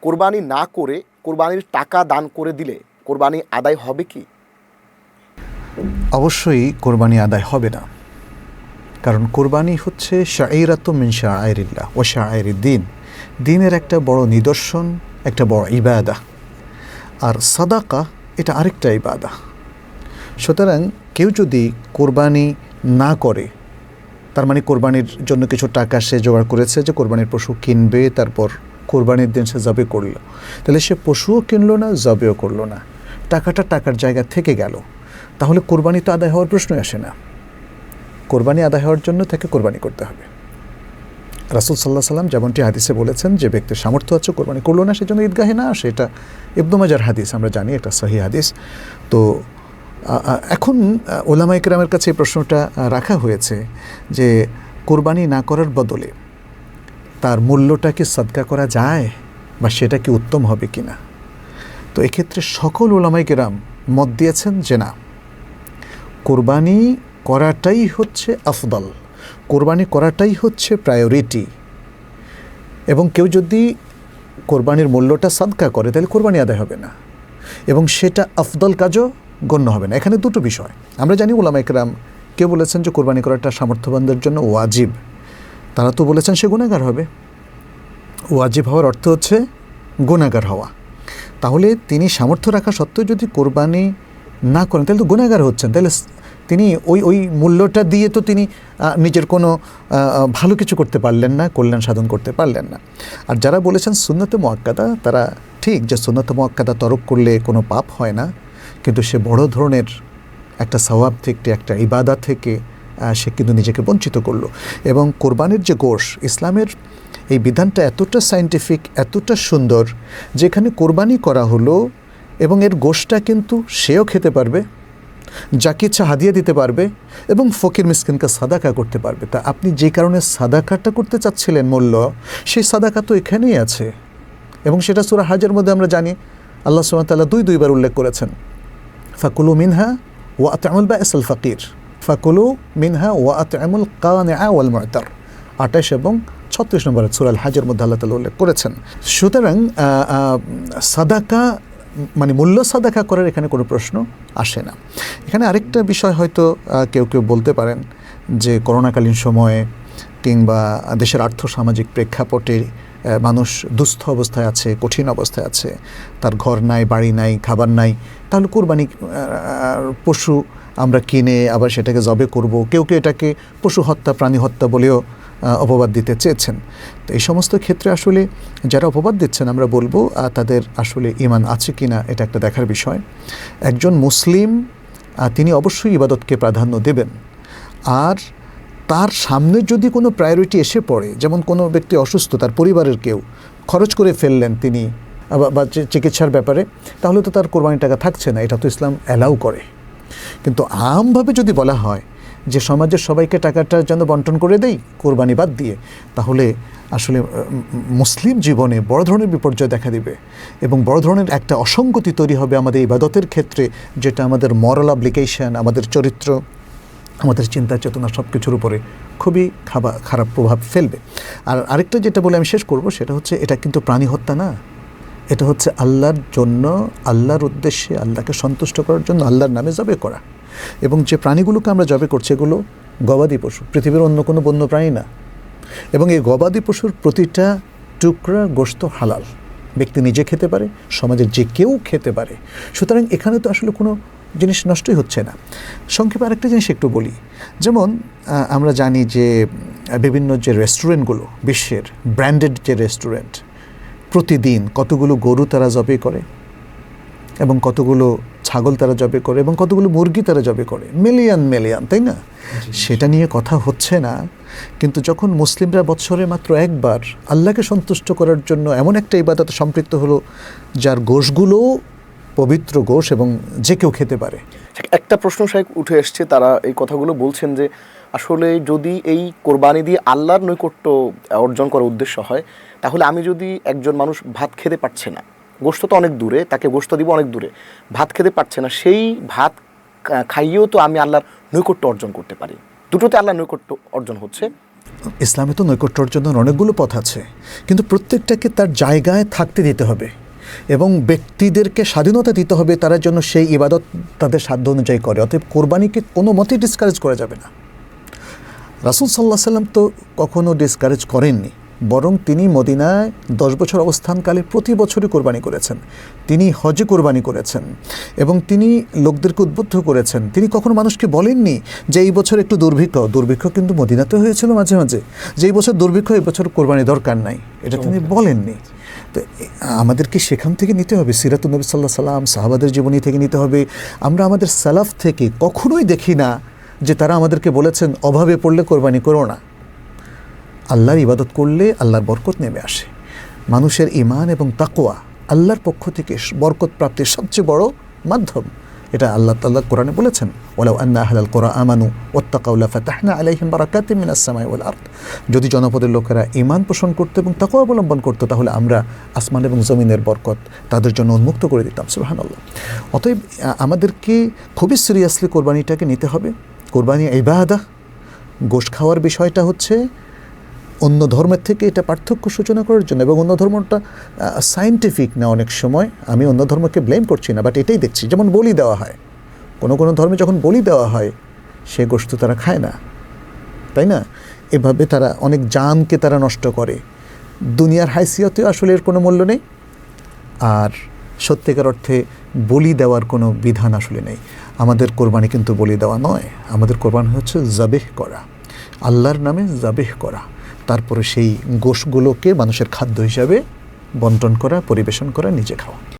কোরবানি না করে কোরবানির টাকা দান করে দিলে কোরবানি আদায় হবে কি? অবশ্যই কোরবানি আদায় হবে না। কারণ কোরবানি হচ্ছে শাইরাত মিন শাহরিল্লাহ ও শাহরি দিন দিনের একটা বড় নিদর্শন, একটা বড় ইবাদা। আর সাদাকা, এটা আরেকটা ইবাদা। সুতরাং কেউ যদি কোরবানি না করে, তার মানে কোরবানির জন্য কিছু টাকা সে জোগাড় করেছে যে কোরবানির পশু কিনবে, তারপর কোরবানির দিন সে জবে করল। তাহলে সে পশুও কিনলো না, জবেও করল না। টাকাটা টাকার জায়গা থেকে গেল। তাহলে কোরবানি তো আদায় হওয়ার প্রশ্নই আসে না। কোরবানি আদায় হওয়ার জন্য তাকে কোরবানি করতে হবে। রাসুল সাল্লাহ সাল্লাম যেমনটি হাদিসে বলেছেন, যে ব্যক্তির সামর্থ্য আছে কোরবানি করল না, সেজন্য ঈদগাহে না আসে এটা ইবনুমাজার হাদিস, আমরা জানি, এটা সহি হাদিস। তো এখন ওলামা ইকরামের কাছে এই প্রশ্নটা রাখা হয়েছে যে, কোরবানি না করার বদলে তার মূল্যটা কি সদকা করা যায় বা সেটা কি উত্তম হবে কি না তো এক্ষেত্রে সকল ওলামাই কেরাম মত দিয়েছেন যে না, কোরবানি করাটাই হচ্ছে আফদল। কোরবানি করাটাই হচ্ছে প্রায়োরিটি এবং কেউ যদি কোরবানির মূল্যটা সাদকা করে, তাহলে কোরবানি আদায় হবে না। এবং সেটা আফদল কাজও গণ্য হবে না। এখানে দুটো বিষয়। আমরা জানি ওলামা একরাম কেউ বলেছেন যে কোরবানি করাটা সামর্থ্যবানদের জন্য ওয়াজিব। তারা তো বলেছেন সে গুণাগার হবে। ওয়াজিব হওয়ার অর্থ হচ্ছে গুণাগার হওয়া। তাহলে তিনি সামর্থ্য রাখা সত্ত্বেও যদি কোরবানি না করেন, তাহলে তো গুণাগার হচ্ছেন। তাহলে তিনি ওই ওই মূল্যটা দিয়ে তো তিনি নিজের কোনো ভালো কিছু করতে পারলেন না, কল্যাণ সাধন করতে পারলেন না। আর যারা বলেছেন সুন্নতে মোয়াক্কাদা, তারা ঠিক যে সুন্নতে মোয়াক্কাদা তরক করলে কোনো পাপ হয় না, কিন্তু সে বড় ধরনের একটা সওয়াব থেকে, একটা ইবাদা থেকে সে কিন্তু নিজেকে বঞ্চিত করল। এবং কোরবানির যে গোশ, ইসলামের এই বিধানটা এতটা সায়েন্টিফিক এতটা সুন্দর, যেখানে কোরবানি করা হলো এবং এর গোশটা কিন্তু সেও খেতে পারবে, যাকে ইচ্ছা হাদিয়া দিতে পারবে এবং ফকির মিসকিনকে সাদাকা করতে পারবে। তা আপনি যে কারণে সাদাকাটা করতে চাচ্ছিলেন মূল্য, সেই সাদাকা তো এখানেই আছে। এবং সেটা সুরা হাজের মধ্যে আমরা জানি, আল্লাহ সুমতাল্লাহ দুই দুইবার উল্লেখ করেছেন। ফাকুলু মিনহা ওয়া আতামুল বা এসল ফাকির ফাকুলু মিনহা ওয়া আতামুল কানে ওয়াল ময়তার আঠাশ এবং ছত্রিশ নম্বরের সুরাল হাজের মধ্যে আল্লাহ তালা উল্লেখ করেছেন। সুতরাং সাদাকা মানে মূল্য সাদাকা করার এখানে কোনো প্রশ্ন আসে না। এখানে আরেকটা বিষয় হয়তো কেউ কেউ বলতে পারেন যে করোনাকালীন সময়ে কিংবা দেশের আর্থসামাজিক প্রেক্ষাপটে মানুষ দুস্থ অবস্থায় আছে, কঠিন অবস্থায় আছে, তার ঘর নাই, বাড়ি নাই, খাবার নাই, তাহলে কোরবানি পশু আমরা কিনে আবার সেটাকে জবে করব। কেউ কেউ এটাকে পশু হত্যা, প্রাণী হত্যা বলেও অপবাদ দিতে চেয়েছেন। তো এই সমস্ত ক্ষেত্রে আসলে যারা অপবাদ দিচ্ছেন, আমরা বলব তাদের আসলে ইমান আছে কি না এটা একটা দেখার বিষয়। একজন মুসলিম তিনি অবশ্যই ইবাদতকে প্রাধান্য দেবেন। আর তার সামনে যদি কোনো প্রায়োরিটি এসে পড়ে, যেমন কোনো ব্যক্তি অসুস্থ, তার পরিবারের কেউ, খরচ করে ফেললেন তিনি বা চিকিৎসার ব্যাপারে, তাহলে তো তার কোরবানির টাকা থাকছে না, এটা তো ইসলাম অ্যালাউ করে। কিন্তু আমভাবে যদি বলা হয় যে সমাজের সবাইকে টাকাটা যেন বন্টন করে দেই, কোরবানি বাদ দিয়ে, তাহলে আসলে মুসলিম জীবনে বড় ধরনের বিপর্যয় দেখা দিবে এবং বড় ধরনের একটা অসঙ্গতি তৈরি হবে আমাদের ইবাদতের ক্ষেত্রে, যেটা আমাদের মরাল অ্যাপ্লিকেশন আমাদের চরিত্র, আমাদের চিন্তা চেতনা সব কিছুর উপরে খুবই খাবা, খারাপ প্রভাব ফেলবে। আর আরেকটা যেটা বলে আমি শেষ করব, সেটা হচ্ছে এটা কিন্তু প্রাণী হত্যা না। এটা হচ্ছে আল্লাহর জন্য, আল্লাহর উদ্দেশ্যে আল্লাহকে সন্তুষ্ট করার জন্য আল্লাহর নামে জবে করা। এবং যে প্রাণীগুলোকে আমরা জবে করছি, এগুলো গবাদি পশু, পৃথিবীর অন্য কোনো বন্য প্রাণী না। এবং এই গবাদি পশুর প্রতিটা টুকরা গোস্ত হালাল। ব্যক্তি নিজে খেতে পারে সমাজের যে কেউ খেতে পারে। সুতরাং এখানে তো আসলে কোনো জিনিস নষ্টই হচ্ছে না। সংক্ষেপে আরেকটা জিনিস একটু বলি। যেমন আমরা জানি যে, বিভিন্ন যে রেস্টুরেন্টগুলো বিশ্বের ব্র্যান্ডেড যে রেস্টুরেন্ট প্রতিদিন কতগুলো গরু তারা জবে করে এবং কতগুলো ছাগল তারা জবে করে এবং কতগুলো মুরগি তারা জবে করে। মিলিয়ন মিলিয়ন তাই না? সেটা নিয়ে কথা হচ্ছে না কিন্তু যখন মুসলিমরা বৎসরে মাত্র একবার আল্লাহকে সন্তুষ্ট করার জন্য এমন একটা ইবাদতে সম্পৃক্ত হলো যার গোশগুলো পবিত্র গোশ এবং যে কেউ খেতে পারে। একটা প্রশ্ন সাহেব উঠে এসছে তারা এই কথাগুলো বলছেন যে আসলে যদি এই কোরবানি দিয়ে আল্লাহর নৈকট্য অর্জন করার উদ্দেশ্য হয়, তাহলে আমি যদি একজন মানুষ ভাত খেতে পারছে না গোস্ত তো অনেক দূরে, তাকে গোস্ত দিব অনেক দূরে, ভাত খেতে পারছে না, সেই ভাত খাইয়েও তো আমি আল্লাহর নৈকট্য অর্জন করতে পারি। দুটোতে আল্লাহর নৈকট্য অর্জন হচ্ছে। ইসলামে তো নৈকট্য অর্জনের অনেকগুলো পথ আছে, কিন্তু প্রত্যেকটাকে তার জায়গায় থাকতে দিতে হবে এবং ব্যক্তিদেরকে স্বাধীনতা দিতে হবে তারা যেন সেই ইবাদত তাদের সাধ্য অনুযায়ী করে। অতএব কোরবানিকে কোনো মতেই ডিসকারেজ করা যাবে না। রাসুল সাল্লাহ সাল্লাম তো কখনো ডিসকারেজ করেননি বরং তিনি মদিনায় দশ বছর অবস্থানকালে প্রতি বছরই কোরবানি করেছেন। তিনি হজে কোরবানি করেছেন এবং তিনি লোকদেরকে উদ্বুদ্ধ করেছেন। তিনি কখনো মানুষকে বলেননি যে এই বছর একটু দুর্ভিক্ষ দুর্ভিক্ষ কিন্তু মদিনাতে হয়েছিল মাঝে মাঝে। যে এই বছর দুর্ভিক্ষ এই বছর কোরবানি দরকার নাই। এটা তিনি বলেননি। তো আমাদেরকে সেখান থেকে নিতে হবে। সিরাতুল নবী সাল্লাহ সাল্লাম সাহাবাদের জীবনী থেকে নিতে হবে। আমরা আমাদের সালাফ থেকে কখনোই দেখি না যে তারা আমাদেরকে বলেছেন, অভাবে পড়লে কোরবানি করো না। আল্লাহর ইবাদত করলে আল্লাহর বরকত নেমে আসে। মানুষের ইমান এবং তাকোয়া আল্লাহর পক্ষ থেকে বরকত প্রাপ্তির সবচেয়ে বড় মাধ্যম। এটা আল্লাহ তাল্লাহ কোরআনে বলেছেন ওলাউ আন্না আহলাল কোরআ আমানু ওত্তাকাউল্লা ফাতাহনা আলাইহিম বারাকাতিম মিনাস সামাই ওয়াল আরদ। যদি জনপদের লোকেরা ইমান পোষণ করতো এবং তাকওয়া অবলম্বন করতো, তাহলে আমরা আসমান এবং জমিনের বরকত তাদের জন্য উন্মুক্ত করে দিতাম, সুবহানাল্লাহ। অতএব আমাদেরকে খুবই সিরিয়াসলি কোরবানিটাকে নিতে হবে। কোরবানি ইবাদা গোশ খাওয়ার বিষয়টা হচ্ছে অন্য ধর্মের থেকে এটা পার্থক্য সূচনা করার জন্য এবং অন্য ধর্মটা সায়েন্টিফিক না অনেক সময় আমি অন্য ধর্মকে ব্লেম করছি না বাট এটাই দেখছি। যেমন বলি দেওয়া হয়, কোনো কোনো ধর্মে যখন বলি দেওয়া হয়, সে গোষ্ঠ তারা খায় না, তাই না? এভাবে তারা অনেক জানকে তারা নষ্ট করে। দুনিয়ার হাইসিয়তেও আসলে এর কোনো মূল্য নেই। আর সত্যিকার অর্থে বলি দেওয়ার কোনো বিধান আসলে নেই। আমাদের কোরবানি কিন্তু বলি দেওয়া নয়। আমাদের কোরবানি হচ্ছে জাবেহ করা। আল্লাহর নামে জাবেহ করা। তারপরে সেই গোষগুলোকে মানুষের খাদ্য হিসাবে বন্টন করা, পরিবেশন করা, নিজে খাওয়া।